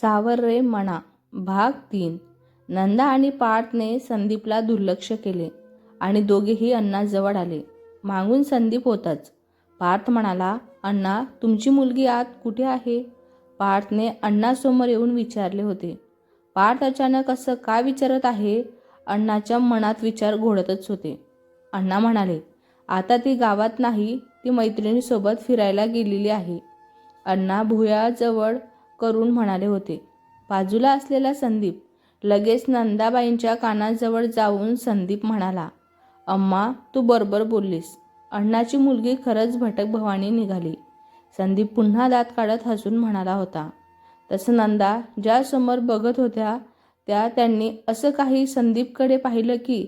सावर रे म्हणा भाग तीन. नंदा आणि पार्थने संदीपला दुर्लक्ष केले आणि दोघेही अण्णाजवळ आले. मागून संदीप होताच. पार्थ म्हणाला अण्णा तुमची मुलगी आत कुठे आहे? पार्थने अण्णासमोर येऊन विचारले होते. पार्थ अचानक असं का विचारत आहे? अण्णाच्या मनात विचार घोडतच होते. अण्णा म्हणाले आता ती गावात नाही ती मैत्रिणीसोबत फिरायला गेलेली आहे. अण्णा भुयाजवळ करून म्हणाले होते. बाजूला असलेला संदीप लगेच नंदाबाईंच्या कानाजवळ जाऊन संदीप म्हणाला अम्मा तू बरोबर बोललीस. अण्णाची मुलगी खरंच भटक भवानी निघाली. संदीप पुन्हा दात काढत हसून म्हणाला होता. तसं नंदा ज्या समोर बघत होत्या त्या त्यांनी असं काही संदीपकडे पाहिलं की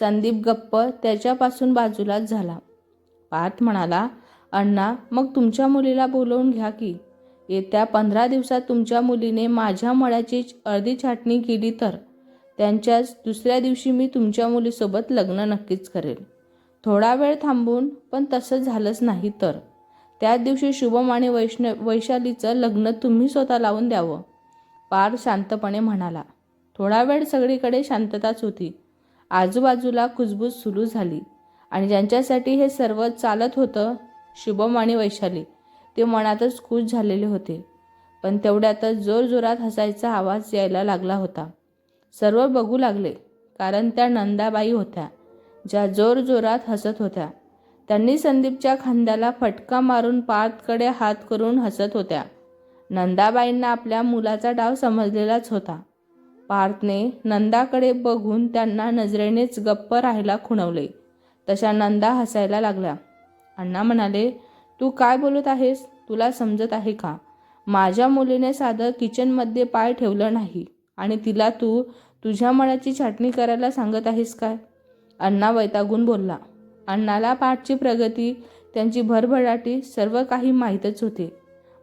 संदीप गप्प त्याच्यापासून बाजूलाच झाला. पार्थ म्हणाला अण्णा मग तुमच्या मुलीला बोलवून घ्या की. येत्या पंधरा दिवसात तुमच्या मुलीने माझ्या मळ्याची अर्धी छाटणी केली तर त्यांच्याच दुसऱ्या दिवशी मी तुमच्या मुलीसोबत लग्न नक्कीच करेल. थोडा वेळ थांबून पण तसं झालंच नाही तर. त्याच दिवशी शुभम आणि वैष्ण वैशालीचं लग्न तुम्ही स्वतः लावून द्यावं पार शांतपणे म्हणाला. थोडा वेळ सगळीकडे शांतताच होती. आजूबाजूला कुजबूज सुरू झाली आणि ज्यांच्यासाठी हे सर्व चालत होतं शुभम आणि वैशाली ते मनातच खुश झालेले होते. पण तेवढ्यातच जोरजोरात हसायचा आवाज यायला लागला होता. सर्व बघू लागले कारण त्या नंदाबाई होत्या ज्या जोरजोरात हसत होत्या. त्यांनी संदीपच्या खांद्याला फटका मारून पार्थकडे हात करून हसत होत्या. नंदाबाईंना आपल्या मुलाचा डाव समजलेलाच होता. पार्थने नंदाकडे बघून त्यांना नजरेनेच गप्प राहायला खुणवले. तशा नंदा हसायला लागल्या. अण्णा म्हणाले तू काय बोलत आहेस? तुला समजत आहे का? माझ्या मुलीने साधं किचनमध्ये पाय ठेवलं नाही आणि तिला तू तुझ्या मनाची छाटणी करायला सांगत आहेस काय? अण्णा वैतागून बोलला. अण्णाला पाठची प्रगती त्यांची भरभराटी सर्व काही माहीतच होते.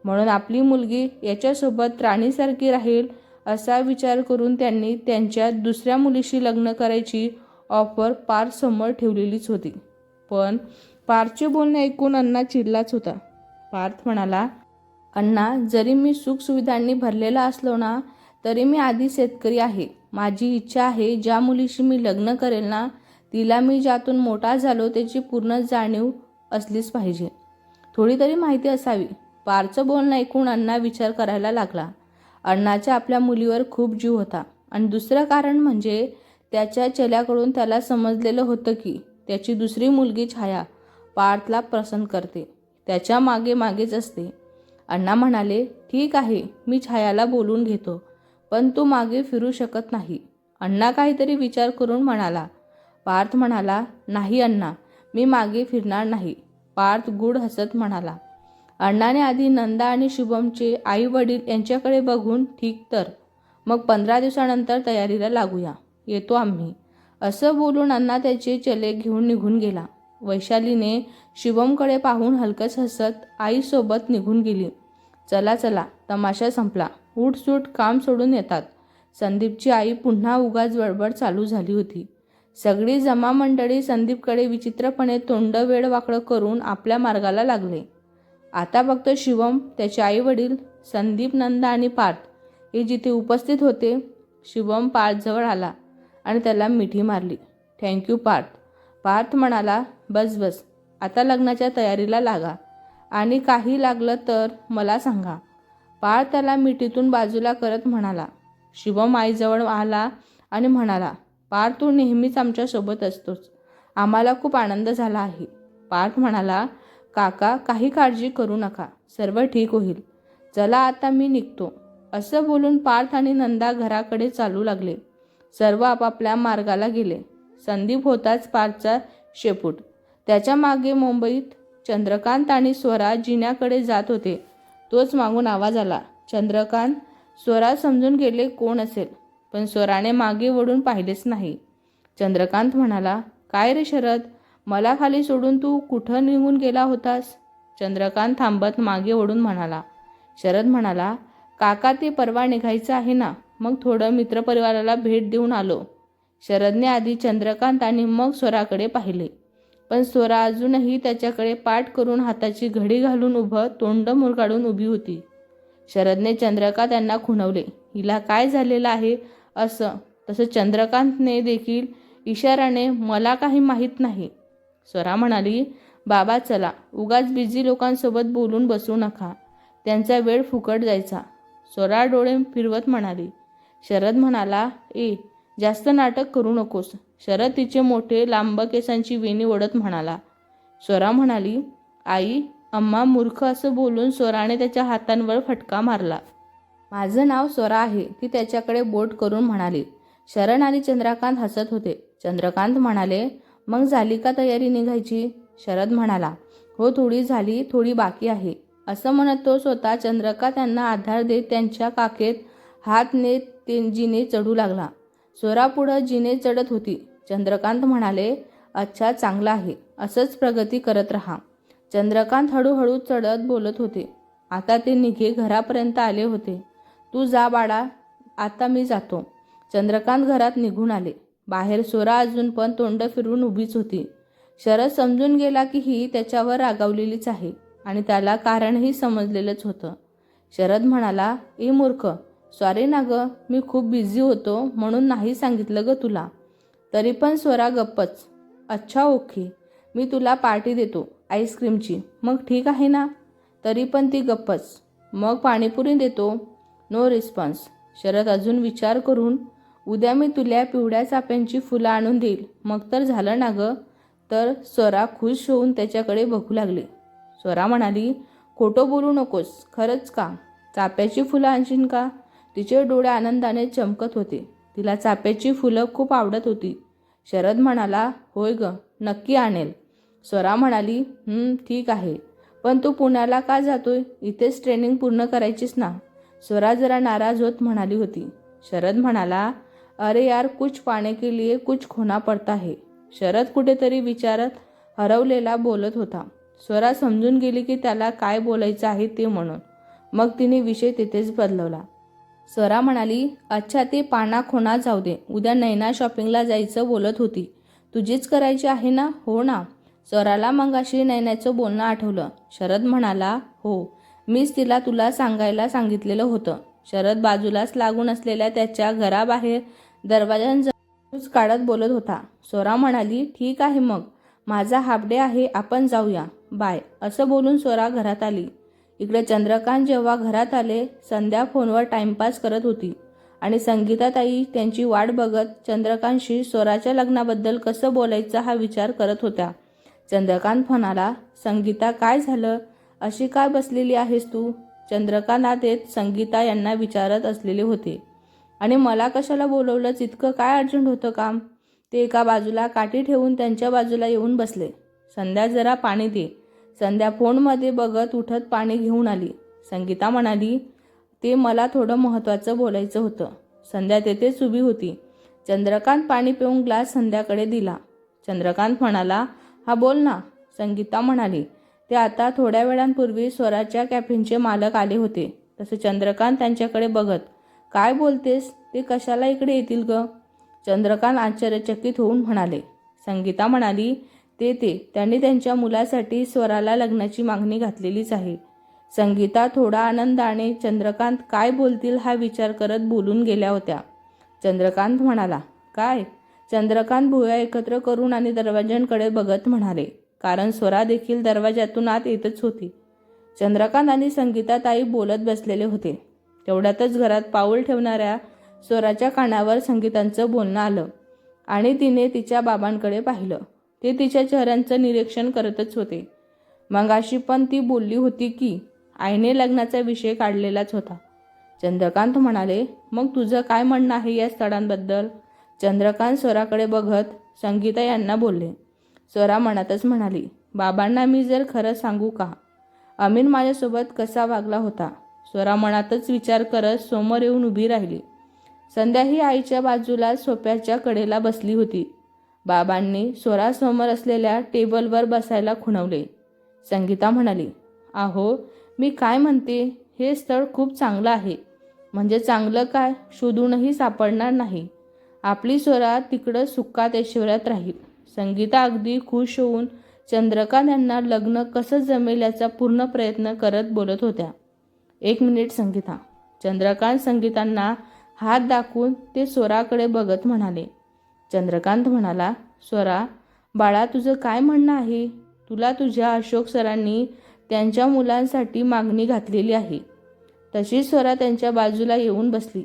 म्हणून आपली मुलगी याच्यासोबत राणीसारखी राहील असा विचार करून त्यांनी त्यांच्या दुसऱ्या मुलीशी लग्न करायची ऑफर पार समोर ठेवलेलीच होती. पण पार्थचे बोलणे ऐकून अण्णा चिडलाच होता. पार्थ म्हणाला अण्णा जरी मी सुखसुविधांनी भरलेला असलो ना तरी मी आधी शेतकरी आहे. माझी इच्छा आहे ज्या मुलीशी मी लग्न करेल ना तिला मी ज्यातून मोठा झालो त्याची पूर्ण जाणीव असलीच पाहिजे. थोडी तरी माहिती असावी. पारचं बोलणं ऐकून अण्णा विचार करायला लागला. अण्णाच्या आपल्या मुलीवर खूप जीव होता. आणि दुसरं कारण म्हणजे त्याच्या चेल्याकडून त्याला समजलेलं होतं की त्याची दुसरी मुलगी छाया. पार्थला प्रसन्न करते. त्याच्यामागे मागेच असते. अण्णा म्हणाले ठीक आहे मी छायाला बोलून घेतो पण तू मागे फिरू शकत नाही. अण्णा काहीतरी विचार करून म्हणाला. पार्थ म्हणाला नाही अण्णा मी मागे फिरणार नाही. पार्थ गुड हसत म्हणाला. अण्णाने आधी नंदा आणि शुभमचे आई वडील यांच्याकडे बघून ठीक तर मग पंधरा दिवसानंतर तयारीला लागूया येतो आम्ही. असं बोलून अण्णा त्याचे चले घेऊन निघून गेला. वैशालीने शिवमकडे पाहून हलकच हसत आईसोबत निघून गेली. चला चला तमाशा संपला. उठसूट काम सोडून येतात. संदीपची आई पुन्हा उगाच बडबड चालू झाली होती. सगळी जमा मंडळी संदीपकडे विचित्रपणे तोंड वेळ वाकडं करून आपल्या मार्गाला लागले. आता फक्त शिवम त्याचे आई वडील संदीप नंदा आणि पार्थ. हे जिथे उपस्थित होते शिवम पार्थजवळ आला आणि त्याला मिठी मारली. थँक्यू पार्थ. पार्थ म्हणाला बस बस आता लग्नाच्या तयारीला लागा. आणि काही लागलं तर मला सांगा. पार्थ त्याला मिठीतून बाजूला करत म्हणाला. शिवम आईजवळ आला आणि म्हणाला पार्थ तू नेहमीच आमच्यासोबत असतोच आम्हाला खूप आनंद झाला आहे. पार्थ म्हणाला काका काही काळजी करू नका. सर्व ठीक होईल. चला आता मी निघतो. असं बोलून पार्थ आणि नंदा घराकडे चालू लागले. सर्व आपापल्या मार्गाला गेले. संदीप होताच पार्थचा शेपूट. त्याच्यामागे मुंबईत चंद्रकांत आणि स्वरा जिन्याकडे जात होते. तोच मागून आवाज आला. चंद्रकांत स्वरा समजून गेले कोण असेल पण स्वराने मागे वळून पाहिलेच नाही. चंद्रकांत म्हणाला काय रे शरद मला खाली सोडून तू कुठं निघून गेला होतास? चंद्रकांत थांबत मागे ओढून म्हणाला. शरद म्हणाला काका ते परवा निघायचं आहे ना मग थोडं मित्रपरिवाराला भेट देऊन आलो. शरदने आधी चंद्रकांत आणि मग स्वराकडे पाहिले. पण स्वरा अजूनही त्याच्याकडे पाठ करून हाताची घडी घालून उभं तोंड मुरगाडून उभी होती. शरदने चंद्रकांत यांना खुणवले हिला काय झालेलं आहे? असं. तसं चंद्रकांतने देखील इशाराने मला काही माहीत नाही. स्वरा म्हणाली बाबा चला उगाच बिझी लोकांसोबत बोलून बसू नका. त्यांचा वेळ फुकट जायचा. स्वरा डोळे फिरवत म्हणाली. शरद म्हणाला ए जास्त नाटक करू नकोस. शरद तिचे मोठे लांब केसांची वेणी ओढत म्हणाला. स्वरा म्हणाली आई अम्मा मूर्ख असं बोलून स्वराने त्याच्या हातांवर फटका मारला. माझं नाव स्वरा आहे ती त्याच्याकडे बोट करून म्हणाली. शरण आणि चंद्रकांत हसत होते. चंद्रकांत म्हणाले मग झाली का तयारी निघायची? शरद म्हणाला हो थोडी झाली थोडी बाकी आहे. असं म्हणत तो स्वतः चंद्रकांत यांना आधार देत त्यांच्या काकेत हात नेत ते चढू लागला. स्वरापुढं जिने चढत होती. चंद्रकांत म्हणाले अच्छा चांगला आहे. असंच प्रगती करत राहा. चंद्रकांत हळूहळू चढत बोलत होते. आता ते निघे घरापर्यंत आले होते. तू जा बाळा आता मी जातो. चंद्रकांत घरात निघून आले. बाहेर सोरा अजून पण तोंड फिरून उभीच होती. शरद समजून गेला की ही त्याच्यावर रागावलेलीच आहे आणि त्याला कारणही समजलेलंच होतं. शरद म्हणाला ए मूर्ख सॉरी ना गं मी खूप बिझी होतो म्हणून नाही सांगितलं ग तुला. तरी पण स्वरा गप्पच. अच्छा ओके. मी तुला पार्टी देतो आईस्क्रीमची मग ठीक आहे ना? तरी पण ती गप्पच. मग पाणीपुरी देतो. नो रिस्पॉन्स शरद अजून विचार करून उद्या मी तुला पिवळ्या चाप्यांची फुलं आणून देईल. मग तर झालं ना गं? तर स्वरा खुश होऊन त्याच्याकडे बघू लागली. स्वरा म्हणाली खोटं बोलू नकोस. खरंच का? चाप्याची फुलं आणशीन का? तिचे डोळे आनंदाने चमकत होते. तिला चाप्याची फुलं खूप आवडत होती. शरद म्हणाला होय ग नक्की आणेल. स्वरा म्हणाली ठीक आहे. पण तू पुण्याला का जातोय? इथेच ट्रेनिंग पूर्ण करायचीस ना. स्वरा जरा नाराज होत म्हणाली होती. शरद म्हणाला अरे यार कुछ पाने के लिए कुछ खोना पडता है. शरद कुठेतरी विचारत हरवलेला बोलत होता. स्वरा समजून गेली की त्याला काय बोलायचं आहे ते म्हणून. मग तिने विषय तिथेच बदलवला. स्वरा म्हणाली अच्छा ते पाना खोना जाऊ दे. उद्या नैना शॉपिंगला जायचं बोलत होती. तुझीच करायची आहे ना? हो ना. स्वराला मंगाशी नैनाचं बोलणं आठवलं. शरद म्हणाला हो. मीच तिला तुला सांगायला सांगितलेलं होतं. शरद बाजूलाच लागून असलेल्या त्याच्या घराबाहेर दरवाज्यांच काढत बोलत होता. स्वरा म्हणाली ठीक आहे मग. माझा हाफ डे आहे. आपण जाऊया. बाय. असं बोलून स्वरा घरात आली. इकडे चंद्रकांत जेव्हा घरात आले संध्या फोनवर टाइमपास करत होती. आणि संगीताताई त्यांची वाट बघत चंद्रकांतशी स्वराच्या लग्नाबद्दल कसं बोलायचं हा विचार करत होत्या. चंद्रकांत म्हणाला संगीता काय झालं? अशी काय बसलेली आहेस तू? चंद्रकांत येत संगीता यांना विचारत असलेले होते. आणि मला कशाला बोलवलंच इतकं काय अर्जंट होतं काम? ते एका बाजूला काठी ठेवून त्यांच्या बाजूला येऊन बसले. संध्या जरा पाणी दे. संध्या फोनमध्ये बघत उठत पाणी घेऊन आली. संगीता म्हणाली ते मला थोडं महत्त्वाचं बोलायचं होतं संध्या तेथेच उभी होती. चंद्रकांत पाणी पिऊन ग्लास संध्याकडे दिला. चंद्रकांत म्हणाला हा बोल ना संगीता म्हणाली ते आता थोड्या वेळांपूर्वी स्वराच्या कॅफेनचे मालक आले होते. तसे चंद्रकांत त्यांच्याकडे बघत काय बोलतेस? ते कशाला इकडे येतील ग चंद्रकांत आश्चर्यचकित होऊन म्हणाले. संगीता म्हणाली ते ते त्यांनी त्यांच्या मुलासाठी स्वराला लग्नाची मागणी घातलेलीच आहे. संगीता थोडा आनंदाने चंद्रकांत काय बोलतील हा विचार करत बोलून गेल्या होत्या. चंद्रकांत म्हणाला काय? चंद्रकांत भुया एकत्र करून आणि दरवाज्यांकडे बघत म्हणाले कारण स्वरा देखील दरवाज्यातून आत येतच होती. चंद्रकांत आणि संगीताताई बोलत बसलेले होते. तेवढ्यातच घरात पाऊल ठेवणाऱ्या स्वराच्या कानावर संगीतांचं बोलणं आलं आणि तिने तिच्या बाबांकडे पाहिलं. ते तिच्या चेहऱ्यांचं निरीक्षण करतच होते. मगाशी पण ती बोलली होती की आईने लग्नाचा विषय काढलेलाच होता. चंद्रकांत म्हणाले मग तुझं काय म्हणणं आहे या स्थळांबद्दल? चंद्रकांत स्वराकडे बघत संगीता यांना बोलले. स्वरा मनातच म्हणाली बाबांना मी जर खरं सांगू का? अमीन माझ्यासोबत कसा वागला होता? स्वरा मनातच विचार करत समोर येऊन उभी राहिली. संध्या ही आईच्या बाजूला सोप्याच्या कडेला बसली होती. बाबांनी स्वरासमोर असलेल्या टेबलवर बसायला खुणवले. संगीता म्हणाली आहो मी काय म्हणते? हे स्थळ खूप चांगलं आहे. म्हणजे चांगलं काय? शोधूनही सापडणार नाही. आपली स्वरा तिकडं सुखात ऐश्वर्यात राहील. संगीता अगदी खुश होऊन चंद्रकांत यांना लग्न कसं जमेल याचा पूर्ण प्रयत्न करत बोलत होत्या. एक मिनिट संगीता. चंद्रकांत संगीतांना हात दाखवून ते स्वराकडे बघत म्हणाले चंद्रकांत म्हणाला स्वरा बाळा तुझं काय म्हणणं आहे? तुला तुझ्या अशोक सरांनी त्यांच्या मुलांसाठी मागणी घातलेली आहे. तशी स्वरा त्यांच्या बाजूला येऊन बसली.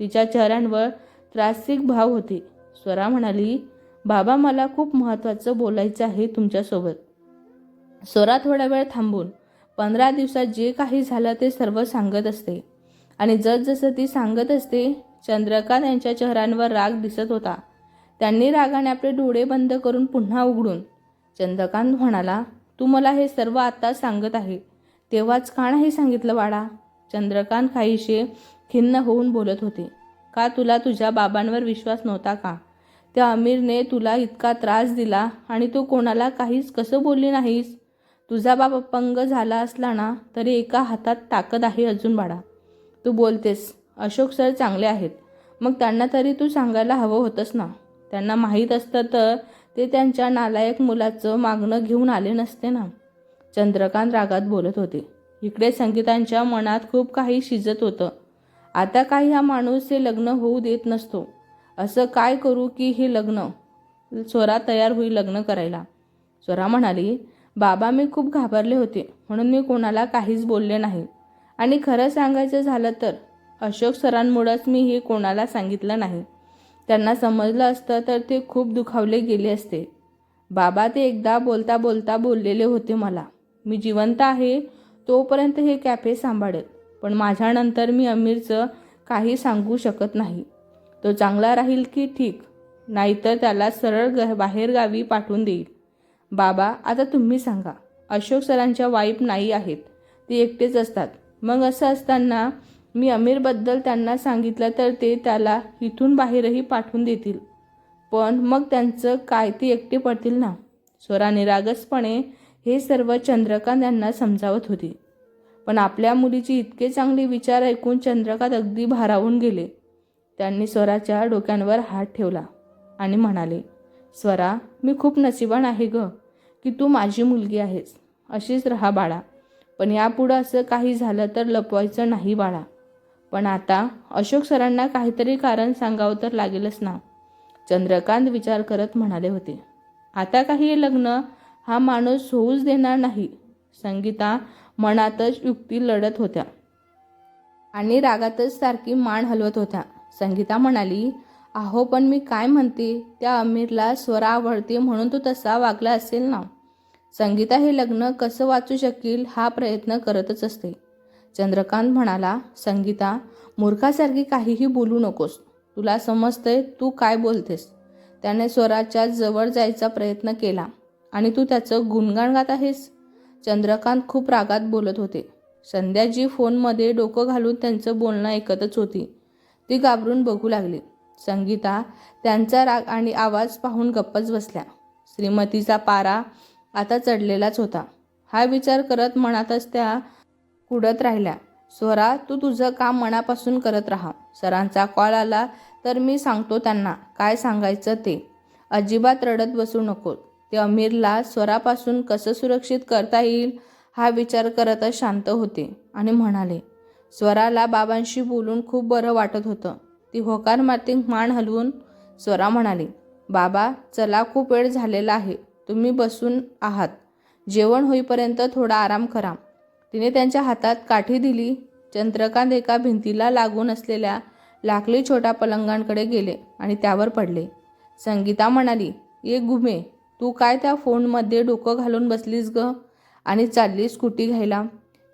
तिच्या चेहऱ्यांवर त्रासिक भाव होते. स्वरा म्हणाली बाबा मला खूप महत्त्वाचं बोलायचं आहे तुमच्यासोबत. स्वरा थोडा वेळ थांबून पंधरा दिवसात जे काही झालं ते सर्व सांगत असते. आणि जसजसं ती सांगत असते चंद्रकांत यांच्या चेहऱ्यांवर राग दिसत होता. त्यांनी रागाने आपले डोळे बंद करून पुन्हा उघडून चंद्रकांत म्हणाला तू मला हे सर्व आता सांगत आहे. तेव्हाच का नाही सांगितलं वाडा चंद्रकांत काहीशे खिन्न होऊन बोलत होते. का तुला तुझ्या बाबांवर विश्वास नव्हता का? त्या अमीरने तुला इतका त्रास दिला आणि तू कोणाला काहीच कसं बोलली नाहीस? तुझा बाप अपंग झाला असला ना तरी एका हातात ताकद आहे अजून बाळा. तू बोलतेस. अशोक सर चांगले आहेत. मग त्यांना तरी तू सांगायला हवं होतंस ना. त्यांना माहीत असतं तर ते त्यांच्या नालायक मुलाचं मागणं घेऊन आले नसते ना. चंद्रकांत रागात बोलत होते. इकडे संगीतांच्या मनात खूप काही शिजत होतं. आता काही हा माणूस हे लग्न होऊ देत नसतो. असं काय करू की हे लग्न? स्वरा तयार होईल लग्न करायला. स्वरा म्हणाली बाबा मी खूप घाबरले होते. म्हणून मी कोणाला काहीच बोलले नाही. आणि खरं सांगायचं झालं तर अशोक सरांमुळंच मी हे कोणाला सांगितलं नाही. त्यांना समजलं असतं तर ते खूप दुखावले गेले असते. बाबा ते एकदा बोलता बोलता बोललेले होते मला. मी जिवंत आहे तोपर्यंत हे कॅफे सांभाळेल पण माझ्यानंतर मी अमीरचं काही सांगू शकत नाही. तो चांगला राहील की ठीक नाहीतर त्याला सरळ ग बाहेरगावी पाठवून देईल. बाबा आता तुम्ही सांगा. अशोक सरांच्या वाईफ नाही आहेत. ते एकटेच असतात. मग असं असताना मी अमीरबद्दल त्यांना सांगितलं तर ते त्याला इथून बाहेरही पाठवून देतील. पण मग त्यांचं काय ते एकटे पडतील ना? स्वरा निरागसपणे हे सर्व चंद्रकांत यांना समजावत होती. पण आपल्या मुलीची इतके चांगले विचार ऐकून चंद्रकांत अगदी भारावून गेले. त्यांनी स्वराच्या डोक्यांवर हात ठेवला आणि म्हणाले स्वरा मी खूप नशिबान आहे ग की तू माझी मुलगी आहेस. अशीच राहा बाळा. पण यापुढं असं काही झालं तर लपवायचं नाही बाळा. पण आता अशोक सरांना काहीतरी कारण सांगावं तर लागेलच ना. चंद्रकांत विचार करत म्हणाले होते. आता काही लग्न हा माणूस होऊच देणार नाही. संगीता मनातच युक्ती लढत होत्या. आणि रागातच सारखी मान हलवत होत्या. संगीता म्हणाली अहो पण मी काय म्हणते? त्या अमीरला स्वरा आवडते म्हणून तो तसा वागला असेल ना. संगीता हे लग्न कसं वाचू शकेल हा प्रयत्न करतच असते. चंद्रकांत म्हणाला संगीता मूर्खासारखी काहीही बोलू नकोस. तुला समजतंय तू काय बोलतेस. त्याने स्वराच्या जवळ जायचा प्रयत्न केला. आणि तू त्याचं गुणगाण गात आहेस? चंद्रकांत खूप रागात बोलत होते. संध्याजी फोनमध्ये डोकं घालून त्यांचं बोलणं ऐकतच होती. ती घाबरून बघू लागली. संगीता त्यांचा राग आणि आवाज पाहून गप्पच बसल्या. श्रीमतीचा पारा आता चढलेलाच होता. हा विचार करत मनातच त्या कुडत राहिल्या. स्वरा तू तुझं काम मनापासून करत राहा. सरांचा कॉल आला तर मी सांगतो त्यांना काय सांगायचं ते. अजिबात रडत बसू नको ते अमीरला स्वरापासून कसं सुरक्षित करता येईल हा विचार करतच शांत होते आणि म्हणाले स्वराला बाबांशी बोलून खूप बरं वाटत होतं. ती होकार माती मान हलवून स्वरा म्हणाली बाबा चला खूप वेळ झालेला आहे. तुम्ही बसून आहात. जेवण होईपर्यंत थोडा आराम करा. तिने त्यांच्या हातात काठी दिली. चंद्रकांत एका भिंतीला लागून असलेल्या लाकडी छोट्या पलंगांकडे गेले आणि त्यावर पडले. संगीता म्हणाली ये गुमे तू काय त्या फोनमध्ये डोकं घालून बसलीस ग? आणि चालली स्कूटी घ्यायला?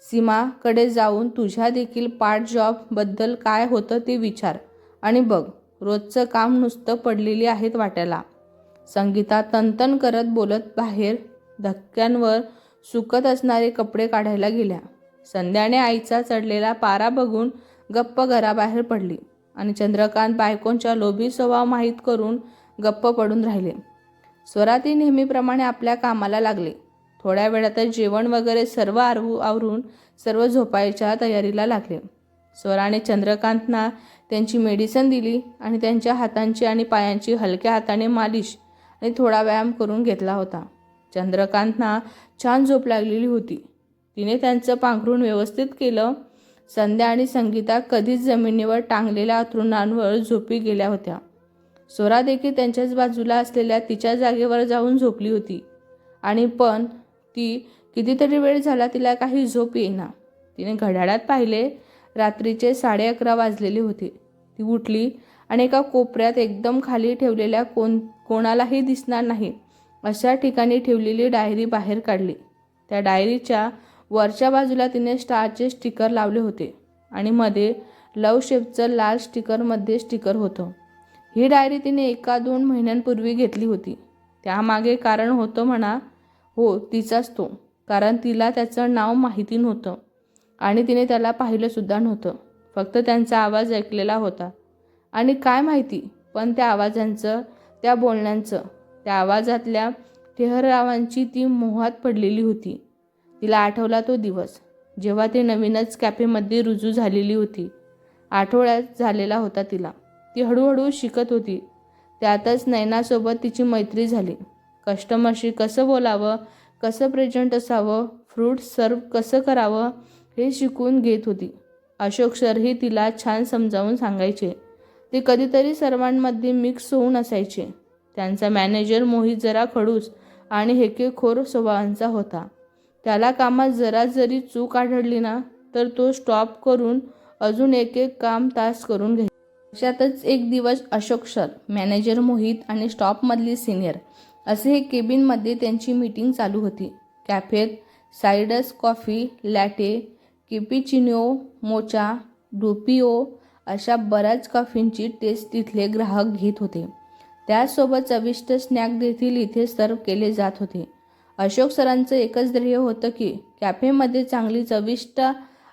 सीमाकडे जाऊन तुझ्या देखील पार्ट जॉबबद्दल काय होतं ते विचार आणि बघ रोजचं काम नुसतं पडलेली आहेत वाट्याला. संगीता तनतन करत बोलत बाहेर धक्क्यांवर सुकत असणारे कपडे काढायला गेल्या. संध्याने आईचा चढलेला पारा बघून गप्प घराबाहेर पडली आणि चंद्रकांत बायकोंच्या लोभी स्वभाव माहीत करून गप्प पडून राहिले. स्वराती नेहमीप्रमाणे आपल्या कामाला लागले. थोड्या वेळातच जेवण वगैरे सर्व आरवू आवरून सर्व झोपायच्या तयारीला लागले. स्वराने चंद्रकांतना त्यांची मेडिसिन दिली आणि त्यांच्या हातांची आणि पायांची हलक्या हाताने मालिश आणि थोडा व्यायाम करून घेतला होता. चंद्रकांतना छान झोप लागलेली होती. तिने त्यांचं पांघरून व्यवस्थित केलं. संध्या आणि संगीता कधीच जमिनीवर टांगलेल्या अथरुणांवर झोपी गेल्या होत्या. स्वरा देखील त्यांच्याच बाजूला असलेल्या तिच्या जागेवर जाऊन झोपली होती. आणि पण ती कितीतरी वेळ झाला तिला काही झोप येईना. तिने घड्याळात पाहिले. रात्रीचे साडे अकरा वाजलेले होते. ती उठली आणि एका कोपऱ्यात एकदम खाली ठेवलेल्या कोण कोणालाही दिसणार नाही. अशा ठिकाणी ठेवलेली डायरी बाहेर काढली. त्या डायरीच्या वरच्या बाजूला तिने स्टारचे स्टिकर लावले होते आणि मध्ये लव शेपचं लाल स्टिकरमध्ये स्टिकर होतं. ही डायरी तिने एका दोन महिन्यांपूर्वी घेतली होती. त्यामागे कारण होतं म्हणा हो तिचाच तो कारण तिला त्याचं नाव माहिती नव्हतं आणि तिने त्याला पाहिलंसुद्धा नव्हतं. फक्त त्यांचा आवाज ऐकलेला होता. आणि काय माहिती पण त्या आवाजांचं त्या बोलण्यांचं त्या आवाजातल्या ठेहरावांची ती मोहात पडलेली होती. तिला आठवला तो दिवस जेव्हा ती नवीनच कॅफेमध्ये रुजू झालेली होती. आठवड्यात झालेला होता तिला. ती हळूहळू शिकत होती. त्यातच नैनासोबत तिची मैत्री झाली. कस्टमरशी कसं बोलावं कसं प्रेझेंट असावं फ्रूट सर्व कसं करावं हे शिकून घेत होती. अशोक सरही तिला छान समजावून सांगायचे. ते कधीतरी सर्वांमध्ये मिक्स होऊन असायचे. त्यांचा मॅनेजर मोहित जरा खडूस आणि हेकेखोर स्वभावांचा होता. त्याला कामात जरा जरी चूक आढळली ना तर तो स्टॉप करून अजून एक एक काम तास करून घ्यायचा अशातच एक दिवस अशोक सर मॅनेजर मोहित आणि स्टॉपमधली सिनियर असे हे केबिनमध्ये त्यांची मीटिंग चालू होती. कॅफेत सायडस कॉफी लॅटे किपिचिनिओ मोचा डुपिओ अशा बऱ्याच कॉफींची टेस्ट तिथले ग्राहक घेत होते. त्याचसोबत चविष्ट स्नॅक देखील इथे सर्व केले जात होते. अशोक सरांचं एकच ध्येय होतं की कॅफेमध्ये चांगली चविष्ट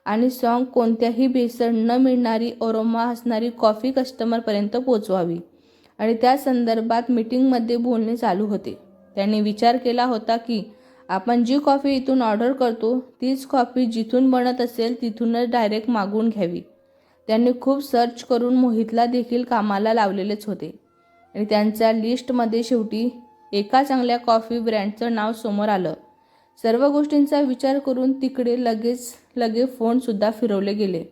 आणि सॉंग कोणत्याही भेसळ न मिळणारी ओरोमा असणारी कॉफी कस्टमरपर्यंत पोचवावी आणि त्या संदर्भात मीटिंगमध्ये बोलणे चालू होते. त्यांनी विचार केला होता की आपण जी कॉफी इथून ऑर्डर करतो तीच कॉफी जिथून बनत असेल तिथूनच डायरेक्ट मागवून घ्यावी. त्यांनी खूप सर्च करून मोहितला देखील कामाला लावलेलेच होते. आणि त्यांच्या लिस्टमध्ये शेवटी एका चांगल्या कॉफी ब्रँडचं नाव समोर आलं. सर्व गोष्टींचा विचार करून तिकडे लगेच लगे फोनसुद्धा फिरवले गेले.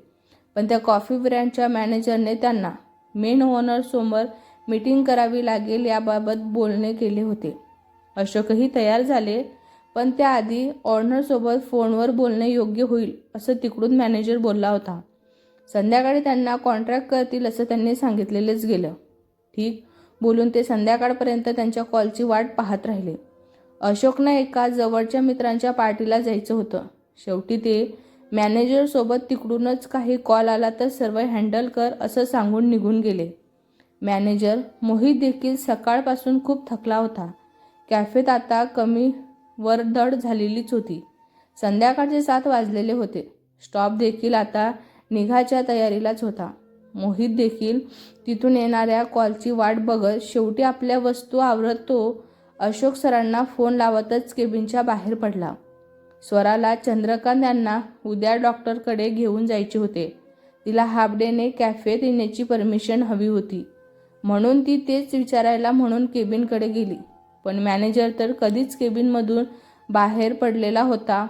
पण त्या कॉफी ब्रँडच्या मॅनेजरने त्यांना मेन ओनरसमोर मीटिंग करावी लागेल याबाबत बोलणे केले होते. अशोकही तयार झाले पण त्याआधी ऑनरसोबत फोनवर बोलणे योग्य होईल असं तिकडून मॅनेजर बोलला होता. संध्याकाळी त्यांना कॉन्ट्रॅक्ट करतील असं त्यांनी सांगितलेलंच गेलं. ठीक? बोलून ते संध्याकाळपर्यंत त्यांच्या कॉलची वाट पाहत राहिले. अशोकनं एका जवळच्या मित्रांच्या पार्टीला जायचं होतं. शेवटी ते मॅनेजरसोबत तिकडूनच काही कॉल आला तर सर्व हँडल कर असं सांगून निघून गेले. मॅनेजर मोहित देखील सकाळपासून खूप थकला होता. कॅफेत आता कमी वरदड झालेलीच होती. संध्याकाळचे सात वाजलेले होते. स्टॉप देखील आता निघाच्या तयारीलाच होता. मोहित देखील तिथून येणाऱ्या कॉलची वाट बघत शेवटी आपल्या वस्तू आवरत. तो अशोक सरांना फोन लावतच केबिनच्या बाहेर पडला. स्वराला चंद्रकांत यांना उद्या डॉक्टरकडे घेऊन जायचे होते. तिला हाफ डेने कॅफेत येण्याची परमिशन हवी होती. म्हणून ती तेच विचारायला म्हणून केबिनकडे गेली. पण मॅनेजर तर कधीच केबिनमधून बाहेर पडलेला होता.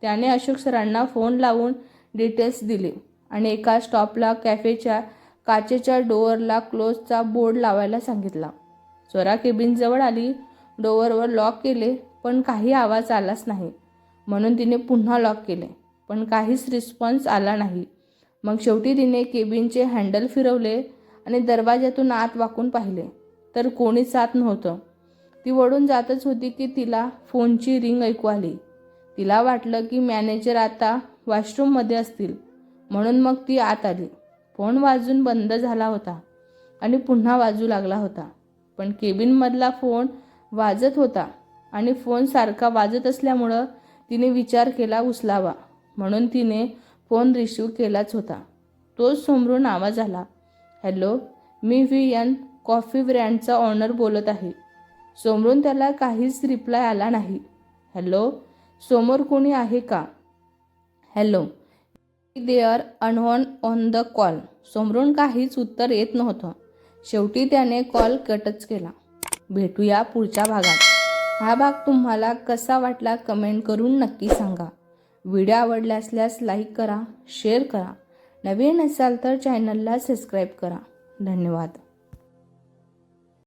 त्याने अशोक सरांना फोन लावून डिटेल्स दिले. आणि एका स्टॉपला कॅफेच्या काचेच्या डोअरला क्लोजचा बोर्ड लावायला सांगितला. स्वरा केबिनजवळ आली. डोअरवर लॉक केले पण काही आवाज आलाच नाही. म्हणून तिने पुन्हा लॉक केले पण काहीच रिस्पॉन्स आला नाही. मग शेवटी तिने केबिनचे हँडल फिरवले आणि दरवाज्यातून आत वाकून पाहिले. तर कोणीच आत नव्हतं. ती वळून जातच होती की तिला फोनची रिंग ऐकू आली. तिला वाटलं की मॅनेजर आता वॉशरूममध्ये असतील. म्हणून मग ती आत आली. फोन वाजून बंद झाला होता आणि पुन्हा वाजू लागला होता. पण केबिनमधला फोन वाजत होता आणि फोन सारखा वाजत असल्यामुळं तिने विचार केला उचलावा. म्हणून तिने फोन रिसीव केलाच होता. तोच समोरून आवाज आला. हॅलो मी व्ही एन कॉफी ब्रँडचा ऑनर बोलत आहे. समोरून त्याला काहीच रिप्लाय आला नाही. हॅलो समोर कोणी आहे का? Hello there anyone on the call. समोरून काहीच उत्तर येत नव्हतं. शेवटी त्याने कॉल कटच केला. भेटूया पुढच्या भागात. हा भाग तुम्हाला कसा वाटला कमेंट करून नक्की सांगा. व्हिडिओ आवडला असल्यास लाईक करा शेअर करा. नवीन असाल तर चॅनलला सबस्क्राईब करा. धन्यवाद.